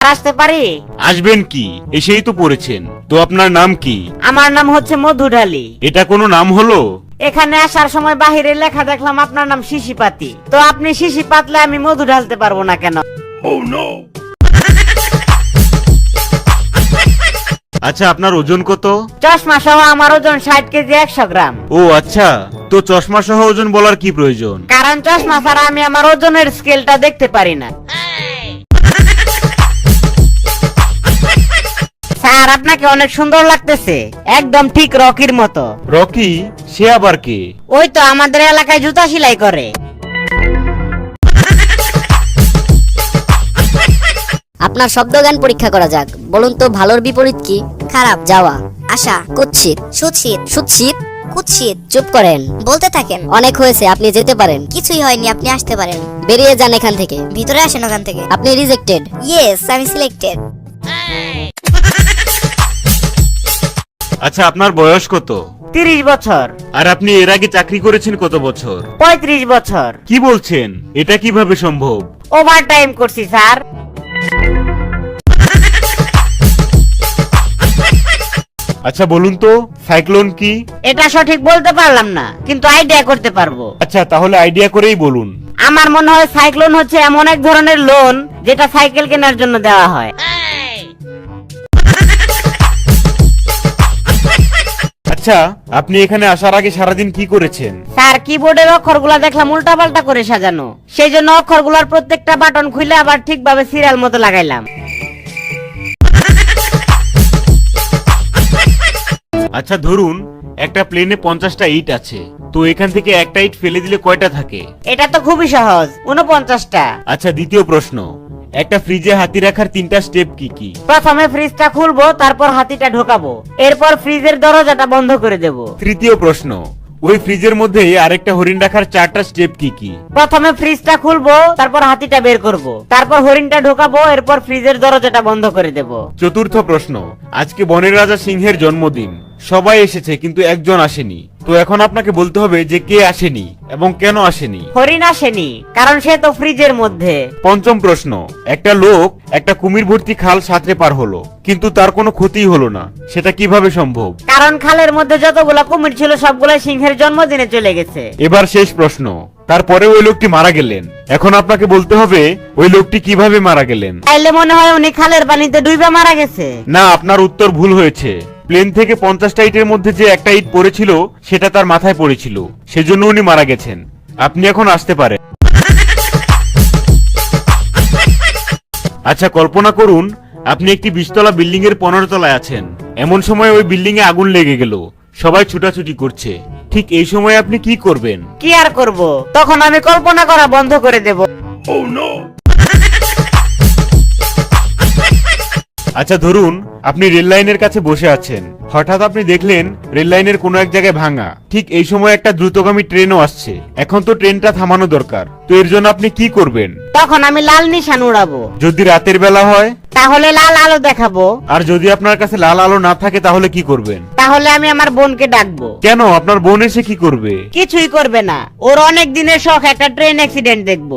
আসতে পারি? আসবেন কি? এসেই তো পড়েছেন। তো আপনার নাম কি? আমার নাম হচ্ছে মধু ঢালি। এটা কোনো নাম হলো? এখানে আসার সময় বাহিরে লেখা দেখলাম আপনার নাম শিশিপাতি। তো আপনি শিশি পাতলে আমি মধু ঢালতে পারব না কেন? আচ্ছা আপনার ওজন কত? চশমা সহ আমার ওজন ষাট কেজি একশো গ্রাম। ও আচ্ছা। তো চশমা সহ ওজন বলার কি প্রয়োজন? কারণ চশমা ছাড়া আমি আমার ওজনের স্কেলটা দেখতে পারি না। স্যার আপনাকে অনেক সুন্দর লাগতেছে। একদম ঠিক রকির মতো। রকি সে আবার কে? ওই তো আমাদের এলাকায় জুতা সেলাই করে। আপনার শব্দজ্ঞান পরীক্ষা করা যাক। বলুন তো ভালোর বিপরীত কি? খারাপ যাওয়া আশা কুৎসিত সুৎসিত সুৎসিত। কুৎসিত চুপ করেন। বলতে থাকেন অনেক হয়েছে আপনি যেতে পারেন। কিছুই হয়নি আপনি আসতে পারেন। বেরিয়ে যান এখান থেকে। ভিতরে আসেন ওখান থেকে। আপনি রিজেক্টেড ইয়েস আমি সিলেক্টেড আচ্ছা আপনার বয়স কত? তিরিশ বছর। আর আপনি এর আগে চাকরি করেছেন কত বছর? পঁয়ত্রিশ বছর। কি বলছেন? এটা কীভাবে সম্ভব? ওভার টাইম করছি স্যার। আচ্ছা বলুন তো সাইক্লোন কি? এটা সঠিক বলতে পারলাম না কিন্তু আইডিয়া করতে পারব। আচ্ছা তাহলে আইডিয়া করেই বলুন। আমার মনে হয় সাইক্লোন হচ্ছে এমন এক ধরনের লোন যেটা সাইকেল কেনার জন্য দেওয়া হয়। আচ্ছা আপনি এখানে আসার আগে সারাদিন কি করেছেন? স্যার কিবোর্ডের অক্ষরগুলা দেখলাম উল্টা পাল্টা করে সাজানো। সেই জন্য অক্ষরগুলার প্রত্যেকটা বাটন খুলে আবার ঠিকভাবে সিরিয়াল মতো লাগাইলাম। আচ্ছা ধরুন একটা প্লেনে পঞ্চাশটা ইট আছে তো এখান থেকে একটা ইট ফেলে দিলে কয়টা থাকে? এটা তো খুবই সহজ উনপঞ্চাশটা। আচ্ছা দ্বিতীয় প্রশ্ন একটা ফ্রিজে হাতি রাখার তিনটা স্টেপ কি কি? প্রথমে ফ্রিজটা খুলবো তারপর হাতিটা ঢোকাবো। এরপর ফ্রিজের দরজাটা বন্ধ করে দেব। তৃতীয় প্রশ্ন ওই ফ্রিজের মধ্যে আরেকটা হরিণ রাখার চারটা স্টেপ কি কি? প্রথমে ফ্রিজটা খুলবো তারপর হাতিটা বের করব। তারপর হরিণটা ঢোকাবো এরপর ফ্রিজের দরজাটা বন্ধ করে দেব। চতুর্থ প্রশ্ন আজকে বনের রাজা সিংহের জন্মদিন। সবাই এসেছে কিন্তু একজন আসেনি। তো এখন আপনাকে বলতে হবে যে কে আসেনি এবং কেন আসেনি। হরিণ আসেনি কারণ সে তো ফ্রিজের মধ্যে। পঞ্চম প্রশ্ন একটা লোক একটা কুমির ভর্তি খাল সাঁতরে পার হলো কিন্তু তার কোনো ক্ষতিই হলো না। সেটা কীভাবে সম্ভব? কারণ খালের মধ্যে যতগুলা কুমির ছিল সবগুলা সিংহের জন্মদিনে চলে গেছে। এবার শেষ প্রশ্ন তারপরে ওই লোকটি মারা গেলেন। এখন আপনাকে বলতে হবে ওই লোকটি কীভাবে মারা গেলেন? তাইলে মনে হয় উনি খালের পানিতে ডুবে মারা গেছে। না আপনার উত্তর ভুল হয়েছে। প্লেন থেকে পঞ্চাশটা ইটের মধ্যে যে একটা ইট পড়েছিল সেটা তার মাথায় পড়েছিল। সেজন্য উনি মারা গেছেন। আপনি এখন আসতে পারেন। আচ্ছা কল্পনা করুন আপনি একটি বিশতলা বিল্ডিং এর পনেরো তলায় আছেন। এমন সময় ওই বিল্ডিং এ আগুন লেগে গেল। সবাই ছুটাছুটি করছে। ঠিক এই সময় আপনি কি করবেন? কি আর করব? তখন আমি কল্পনা করা বন্ধ করে দেব। আচ্ছা ধরুন আপনি রেল লাইনের কাছে বসে আছেন। হঠাৎ আপনি দেখলেন রেল লাইনের কোনো এক জায়গায় ভাঙা। ঠিক এই সময় একটা দ্রুতগামী ট্রেনও আসছে। এখন তো ট্রেনটা থামানো দরকার। তো এর জন্য আপনি কি করবেন? তখন আমি লাল নিশান উড়াবো। যদি রাতের বেলা হয়? তাহলে লাল আলো দেখাবো। আর যদি আপনার কাছে লাল আলো না থাকে তাহলে কি করবেন? তাহলে আমি আমার বোনকে ডাকবো। কেন? আপনার বোন এসে কি করবে? কিছুই করবে না। ওর অনেক দিনের শখ একটা ট্রেন অ্যাক্সিডেন্ট দেখব।